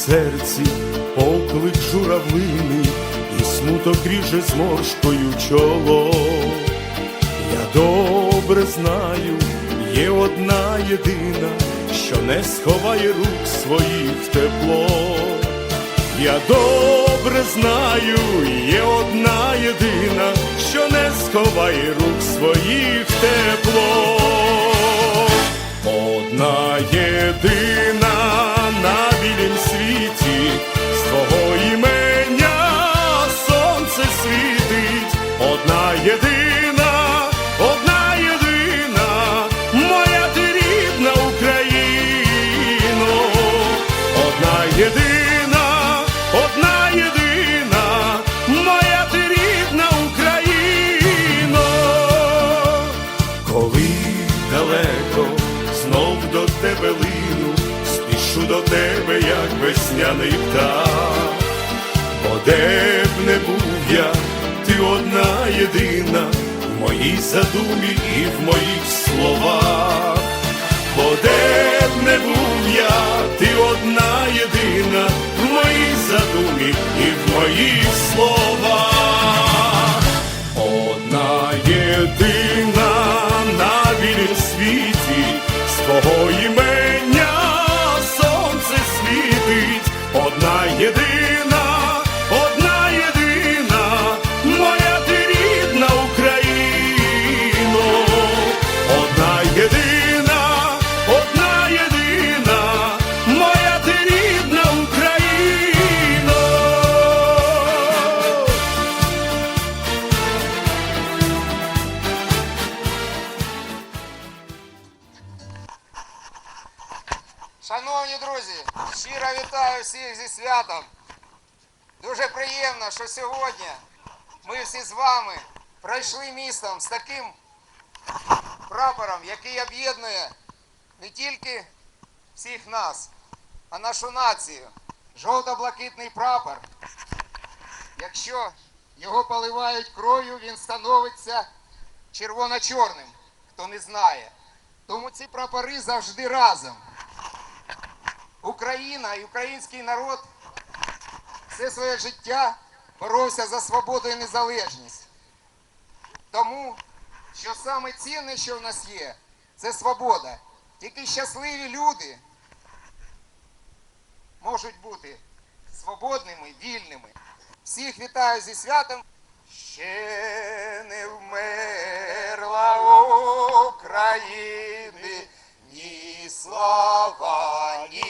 серці поклик журавлини, і смуток ріже зморшкою чоло. Я добре знаю, є одна єдина, що не сховає рук своїх тепло. Я добре знаю, є одна єдина, що не сховає рук своїх тепло. Одна єдина тебе, як весняний птах, бо де б не був я, ти одна єдина в моїй задумі і в моїх словах, бо де б не був я, ти одна єдина в моїй задумі і в моїх словах. Одна єдина світить, одна приємно, що сьогодні ми всі з вами пройшли містом з таким прапором, який об'єднує не тільки всіх нас, а нашу націю. Жовто-блакитний прапор. Якщо його поливають кров'ю, він становиться червоно-чорним, хто не знає. Тому ці прапори завжди разом. Україна і український народ все своє життя боровся за свободу і незалежність. Тому, що саме цінне, що в нас є, це свобода. Тільки щасливі люди можуть бути свободними, вільними. Всіх вітаю зі святом. Ще не вмерла України ні слава, ні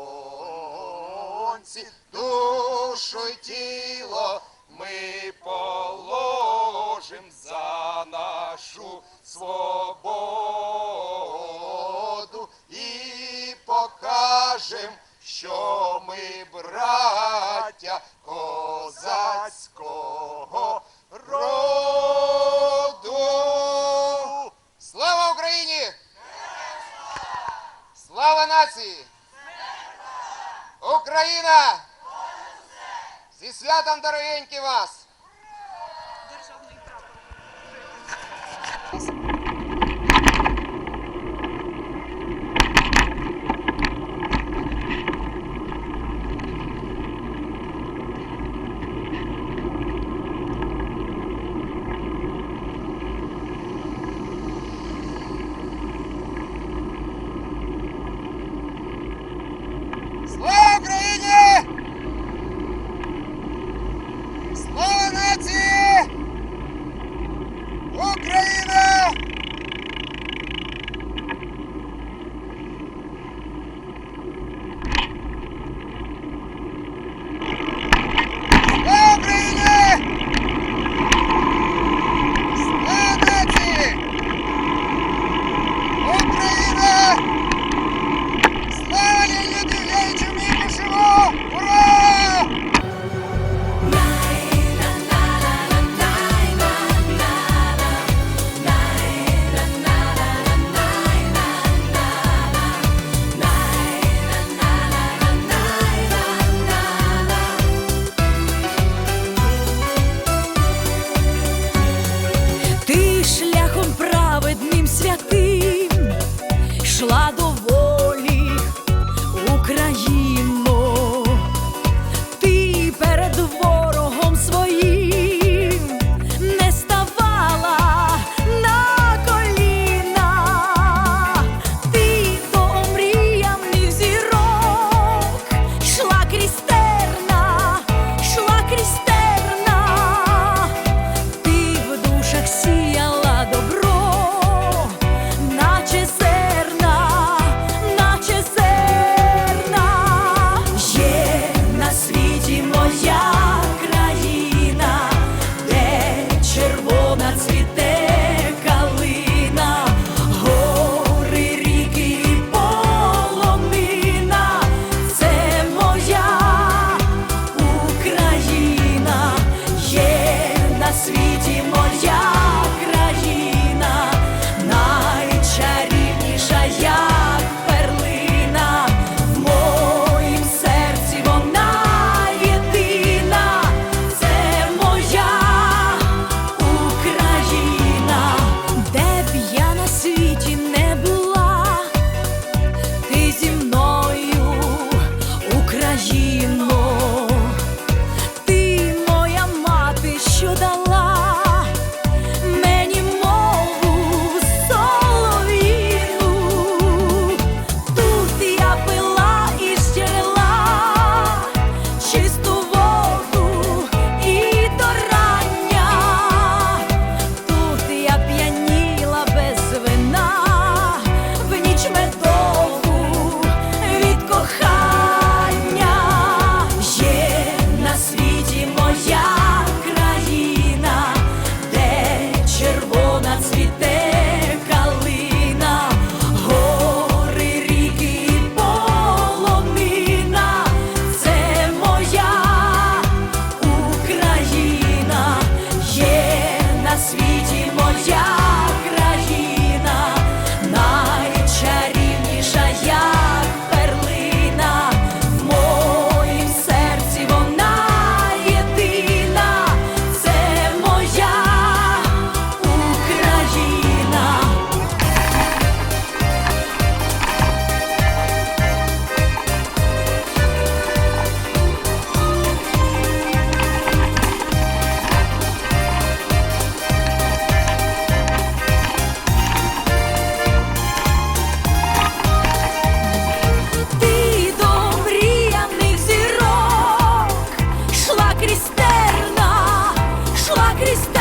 сторонці, душу й тіло ми положим за нашу свободу і покажем, що ми браття козацького роду. Слава Україні! Слава нації! Україна! Зі святом дорогенькі вас! крізь